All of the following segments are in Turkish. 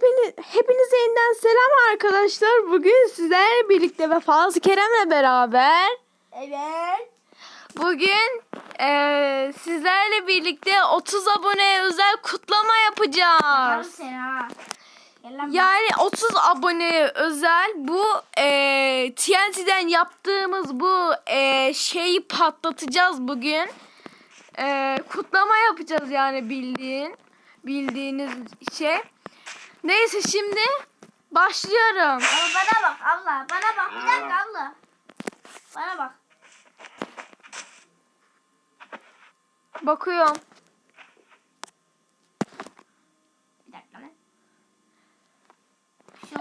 Hepiniz, hepinize yeniden selam arkadaşlar. Bugün sizlerle birlikte ve Fazlı Kerem'le beraber Evet. bugün eee, sizlerle birlikte 30 aboneye özel kutlama yapacağız. Yani 30 aboneye özel bu eee TNT'den yaptığımız bu eee, şeyi patlatacağız bugün. Eee, kutlama yapacağız yani bildiğin bildiğiniz şey. Neyse şimdi başlıyorum. Ama bana bak abla. Bana bak. Bir dakika abla. Bana bak. Bakıyorum. Bir dakika lan.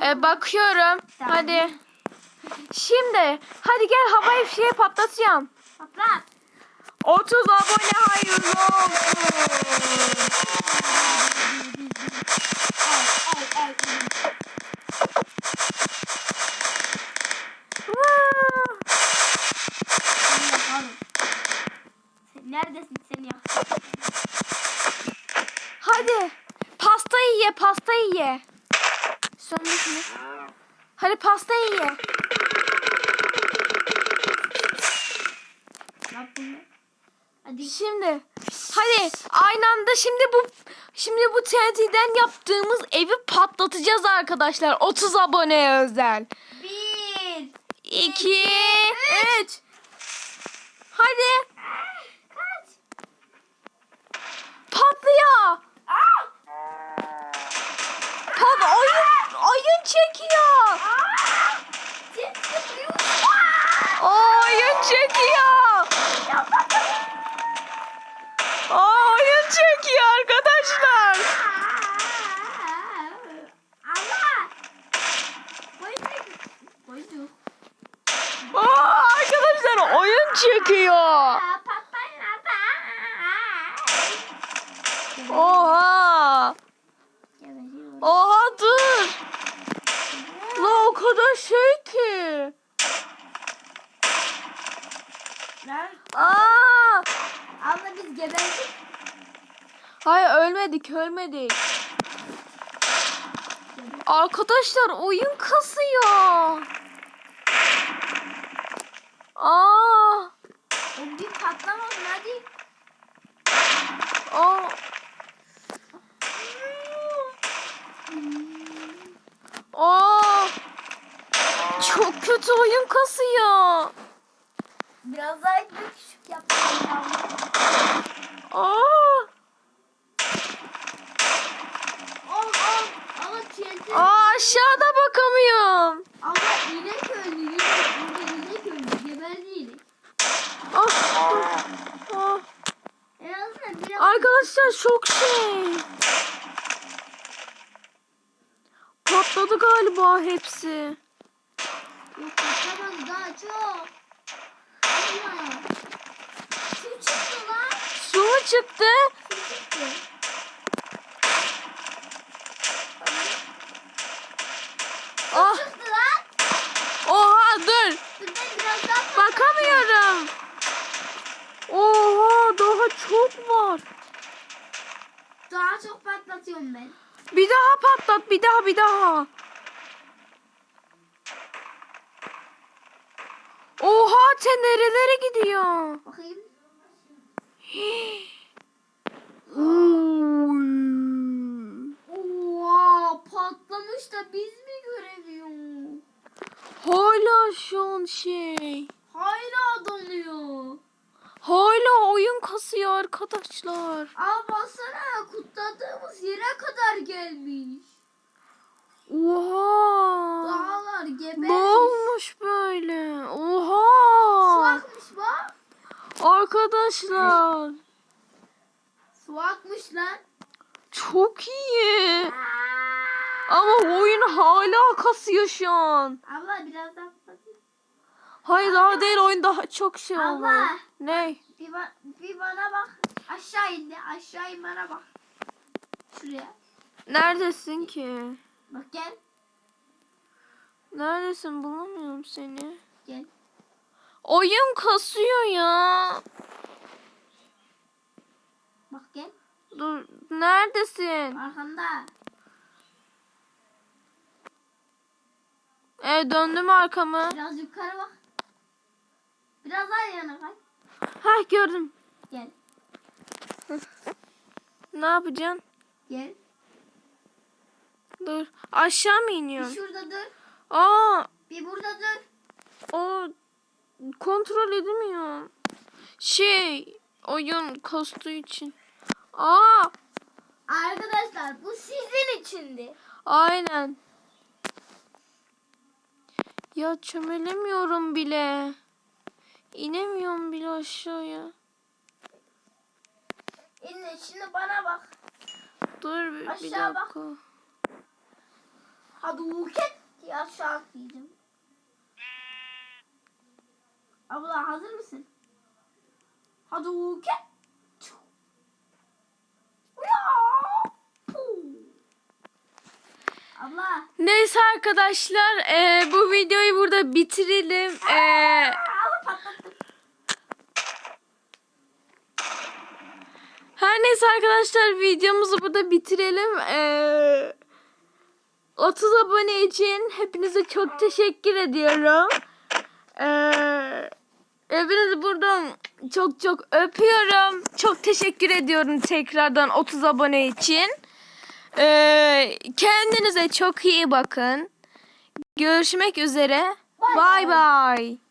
Ee, bakıyorum. Tamam. Hadi. Şimdi hadi gel havai fişeği patlatacağım. Patlat. 30 abone hayırlı olsun. Sen neredesin seni yakarım. Hadi. Pastayı ye, pastayı ye. Sönmüş mü? Hadi pastayı ye. Hadi. Şimdi hadi aynı anda şimdi bu şimdi bu TNT'den yaptığımız evi patlatacağız arkadaşlar. 30 aboneye özel. Bir. 2 3 Hadi Kaç. patlıyor. Aa! Pat oyun oyun çekiyor. Oyun çekiyor. Oyun çekiyor arkadaşlar. Koyduk. Aa, arkadaşlar oyun ata. Oha. Oha dur. La o kadar şey ki. Lan, Aa. Abla biz geberdik. Hayır ölmedik ölmedik. Arkadaşlar oyun kasıyor. Aa. O bir patlamasın hadi. Aa. Aa. Çok kötü oyun kasıyor. Biraz daha küçük yapalım ya. Aa. Ol ol. Ama TNT. Aa aşağıda bakamıyorum. Ama inek öldü. Inek, burada inek öldü. Geberdi inek. Ah, dur. Ah. En azından biraz... Arkadaşlar çok şey. Patladı galiba hepsi. Yok patlamaz daha çok. Su çıktı lan. Su mu çıktı? Su çıktı. Ah, Çıktı lan. oha dur. Bakamıyorum. Oha daha çok var. Daha çok patlatıyorum ben. Bir daha patlat bir daha bir daha. Oha te nerelere gidiyor? Bakayım. Oha patlamış da biz mi göremiyoruz? Hala şu an şey. Hala donuyor. Kasıyor arkadaşlar. Aa baksana kutladığımız yere kadar gelmiş. Oha. Dağlar gebermiş. Ne olmuş böyle? Oha. akmış bak. Arkadaşlar. Su akmış lan. Çok iyi. Aa! Ama oyun hala kasıyor şu an. Abla biraz daha. Hayır daha değil oyun daha çok şey oldu. Ne? Bir, ba- bir bana bak. Aşağı indi. Aşağı in bana bak. Şuraya. Neredesin ki? Bak gel. Neredesin bulamıyorum seni. Gel. Oyun kasıyor ya. Bak gel. Dur neredesin? Arkanda. E, döndüm arkamı. Biraz yukarı bak. Biraz daha yana kay. Ha gördüm. Gel. Ne yapacaksın? Gel. Dur. Aşağı mı Bir iniyorsun? şurada dur. Aa, Bir burada dur. o kontrol edemiyorum. Şey, oyun kastığı için. Aa, Arkadaşlar bu sizin içindi. aynen. Ya çömelemiyorum bile. İnemiyorum bile aşağıya. İnne şimdi bana bak. Dur bir, bir Aşağı bak. dakika. Hadi uket diye aşağı atlayacağım. Abla hazır mısın? Hadi uket. Abla. Neyse arkadaşlar, e, bu videoyu burada bitirelim. E, neyse arkadaşlar videomuzu burada bitirelim. Ee, 30 abone için hepinize çok teşekkür ediyorum. Ee, hepinizi buradan çok çok öpüyorum. Çok teşekkür ediyorum tekrardan 30 abone için. Ee, kendinize çok iyi bakın. Görüşmek üzere. Bay Bay.